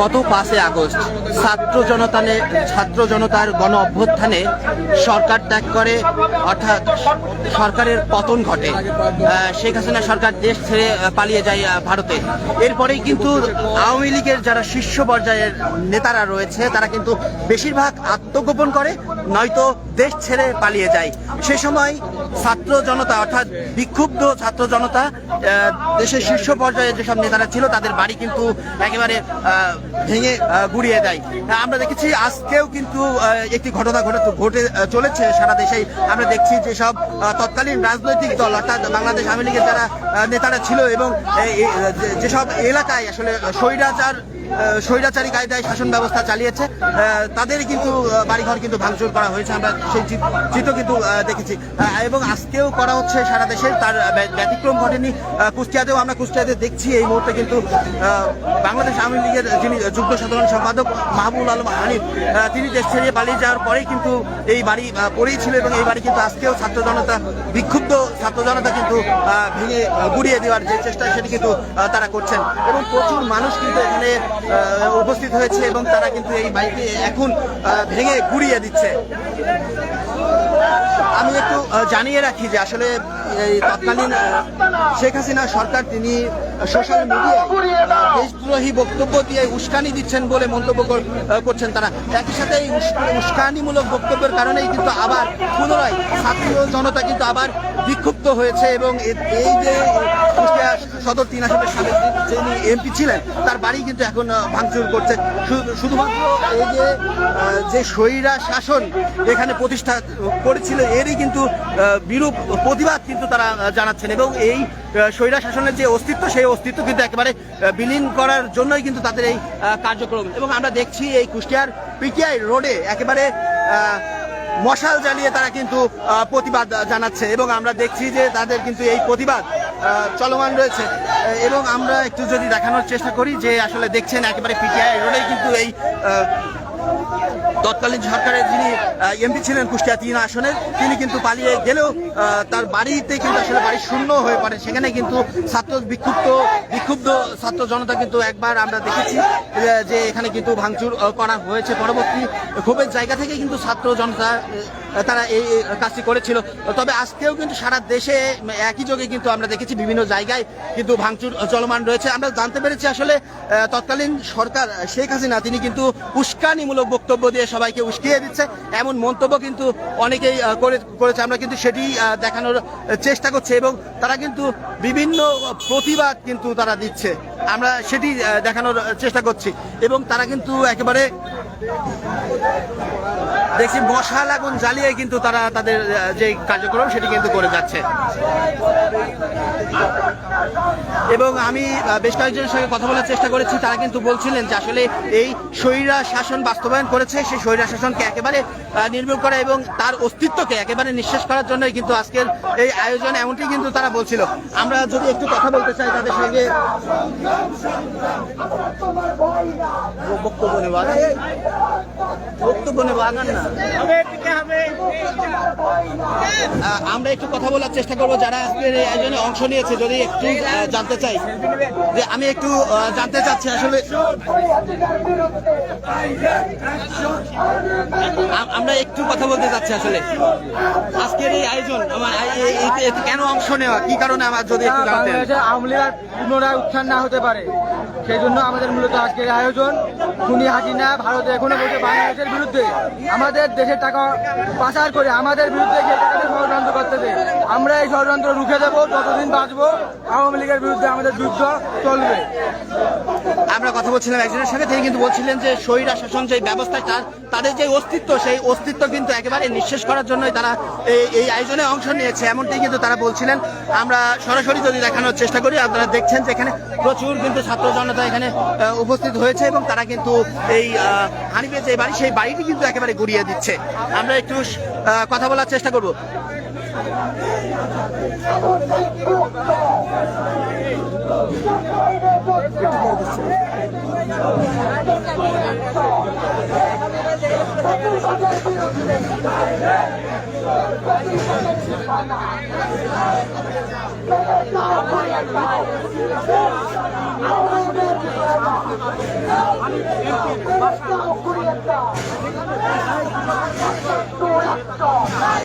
গত পাঁচে আগস্ট ছাত্র জনতানে, ছাত্র জনতার গণ অভ্যুত্থানে সরকার ত্যাগ করে, অর্থাৎ সরকারের পতন ঘটে। শেখ হাসিনা সরকার দেশ ছেড়ে পালিয়ে যায় ভারতে। এরপরেই কিন্তু আওয়ামী লীগের যারা শীর্ষ পর্যায়ের নেতারা রয়েছে, তারা কিন্তু বেশিরভাগ আত্মগোপন করে, নয়তো দেশ ছেড়ে পালিয়ে যায়। সে সময় ছাত্র জনতা, অর্থাৎ বিক্ষুব্ধ ছাত্র জনতা দেশের শীর্ষ পর্যায়ে যেসব নেতারা ছিল, তাদের বাড়ি কিন্তু একেবারে ভেঙে গুড়িয়ে দেয়। আমরা দেখেছি আজকেও কিন্তু একটি ঘটনা ঘটে ঘটে চলেছে সারা দেশেই। আমরা দেখছি যে সব তৎকালীন রাজনৈতিক দল, অর্থাৎ বাংলাদেশ আওয়ামী লীগের যারা নেতারা ছিল এবং যেসব এলাকায় আসলে স্বৈরাচার স্বৈরাচারী কায়দায় শাসন ব্যবস্থা চালিয়েছে। তাদের কিন্তু বাড়িঘর কিন্তু ভাঙচুর করা হয়েছে, আমরা সেই চিত্র কিন্তু দেখেছি। এবং আজকেও করা হচ্ছে সারা দেশে, তার ব্যতিক্রম ঘটেনি। কুষ্টিয়াতেও আমরা কুষ্টিয়াতে দেখছি এই মুহূর্তে কিন্তু বাংলাদেশ আওয়ামী লীগের যিনি যুগ্ম সাধারণ সম্পাদক মাহবুব আলম হানিফ তিনি দেশ ছেড়ে পালিয়ে যাওয়ার পরেই কিন্তু এই বাড়ি পড়েই ছিল এবং এই বাড়ি কিন্তু আজকেও ছাত্র জনতা, বিক্ষুব্ধ ছাত্র জনতা কিন্তু ভেঙে গুড়িয়ে দেওয়ার যে চেষ্টা সেটি কিন্তু তারা করছেন। এবং প্রচুর মানুষ কিন্তু এখানে উপস্থিত হয়েছে এবং তারা কিন্তু এই বাইকে এখন ভেঙে গুড়িয়ে দিচ্ছে। আমি একটু জানিয়ে রাখি যে আসলে এই তৎকালীন শেখ হাসিনা সরকার, তিনি সোশ্যাল মিডিয়ায় দেশদ্রোহী বক্তব্য দিয়ে উস্কানি দিচ্ছেন বলে মন্তব্য করছেন তারা। একই সাথে এই উস্কানিমূলক বক্তব্যের কারণেই কিন্তু আবার পুনরায় ছাত্র জনতা কিন্তু আবার বিক্ষুব্ধ হয়েছে এবং এই যে কুষ্টিয়া সদর তিন আসনের সাবেক যিনি এমপি ছিলেন, তার বাড়ি কিন্তু এখন ভাঙচুর করছে। শুধুমাত্র এই যে যে স্বৈরা শাসন এখানে প্রতিষ্ঠা করেছিল, এরই কিন্তু বিরূপ প্রতিবাদ কিন্তু তারা জানাচ্ছেন এবং এই স্বৈরা শাসনের যে অস্তিত্ব, সেই অস্তিত্ব কিন্তু একেবারে বিলীন করার জন্যই কিন্তু তাদের এই কার্যক্রম। এবং আমরা দেখছি এই কুষ্টিয়ার পিটিআই রোডে একেবারে মশাল জ্বালিয়ে তারা কিন্তু প্রতিবাদ জানাচ্ছে। এবং আমরা দেখছি যে তাদের কিন্তু এই প্রতিবাদ চলমান রয়েছে। এবং আমরা একটু যদি দেখানোর চেষ্টা করি যে আসলে দেখছেন একেবারে পিটিআই রোডে কিন্তু এই তৎকালীন সরকারের যিনি এমপি ছিলেন কুষ্টিয়া তিন আসনের তিনি কিন্তু পালিয়ে গেলেও তার বাড়িতে কিন্তু আসলে বাড়ি শূন্য হয়ে পড়ে। সেখানে কিন্তু ছাত্র বিক্ষুব্ধ বিক্ষুব্ধ ছাত্র জনতা কিন্তু একবার আমরা দেখেছি যে এখানে কিন্তু ভাঙচুর করা হয়েছে। পরবর্তী ক্ষোভের জায়গা থেকে কিন্তু ছাত্র জনতা তারা এই কাজটি করেছিল। তবে আজকেও কিন্তু সারা দেশে একই যোগে কিন্তু আমরা দেখেছি বিভিন্ন জায়গায় কিন্তু ভাঙচুর চলমান রয়েছে। আমরা জানতে পেরেছি আসলে তৎকালীন সরকার, শেখ হাসিনা, তিনি কিন্তু উস্কানিমূলক বক্তব্য দিয়ে সবাইকে উস্কিয়ে দিচ্ছে। এমন মন্তব্য কিন্তু অনেকেই করে, করেছে। আমরা কিন্তু সেটি দেখানোর চেষ্টা করছে এবং তারা কিন্তু বিভিন্ন প্রতিবাদ কিন্তু তারা দিচ্ছে। আমরা সেটি দেখানোর চেষ্টা করছি। এবং তারা কিন্তু একেবারে দেখছি মশাল আগুন জ্বালিয়ে কিন্তু তারা তাদের যে কার্যক্রম সেটি কিন্তু করে যাচ্ছে। এবং আমি বেশ কয়েকজনের সঙ্গে কথা বলার চেষ্টা করেছি। তারা কিন্তু বলছিলেন যে আসলে এই স্বৈরা শাসন বাস্তবায়ন করেছে সেই স্বৈরা শাসনকে একেবারে নির্মূল করা এবং তার অস্তিত্বকে একেবারে নিঃশেষ করার জন্যই কিন্তু আজকের এই আয়োজন এমনটি কিন্তু তারা বলছিল। আমরা যদি একটু কথা বলতে চাই তাদের সঙ্গে। বক্তব্য আমরা একটু কথা বলার চেষ্টা করব। যারা আজকের এই আয়োজনে অংশ নিয়েছে, যদি একটু জানতে চাই। যে আমি একটু জানতে চাচ্ছি আসলে। আমরা একটু কথা বলতে চাচ্ছি আসলে। আজকের এই আয়োজন আমার কেন অংশ নেওয়া? কি কারণে আমার যদি একটু বাংলাদেশের আওয়ামী পুনরায় উত্থান না হতে পারে। সেই জন্য আমাদের মূলত আজকের আয়োজন। খুনি হাসিনা ভারতে এখনও বলছে বাংলাদেশের বিরুদ্ধে। আমাদের দেশের টাকা পাচার করে আমাদের বিরুদ্ধে যে টাকাটা ষড়যন্ত্র করতেছে। আমরা এই ষড়যন্ত্র রুখে দেবো যতদিন বাঁচবো আওয়ামী লীগের বিরুদ্ধে আমাদের যুদ্ধ চলবে। আমরা কথা বলছিলাম একজনের সাথে তিনি কিন্তু বলছিলেন যে স্বৈরা শাসন যে ব্যবস্থা তার, তাদের যে অস্তিত্ব, সেই অস্তিত্ব কিন্তু একেবারে নিঃশেষ করার জন্যই তারা এই আয়োজনে অংশ নিয়েছে। এমনটি কিন্তু তারা বলছিলেন। আমরা সরাসরি যদি দেখানোর চেষ্টা করি, আপনারা দেখছেন যে এখানে প্রচুর কিন্তু ছাত্র জনতা এখানে উপস্থিত হয়েছে এবং তারা কিন্তু এই হানিফের যে বাড়ি, সেই বাড়িটি কিন্তু একেবারে গুড়িয়ে দিচ্ছে। আমরা একটু কথা বলার চেষ্টা করব। Thank you. বাসায়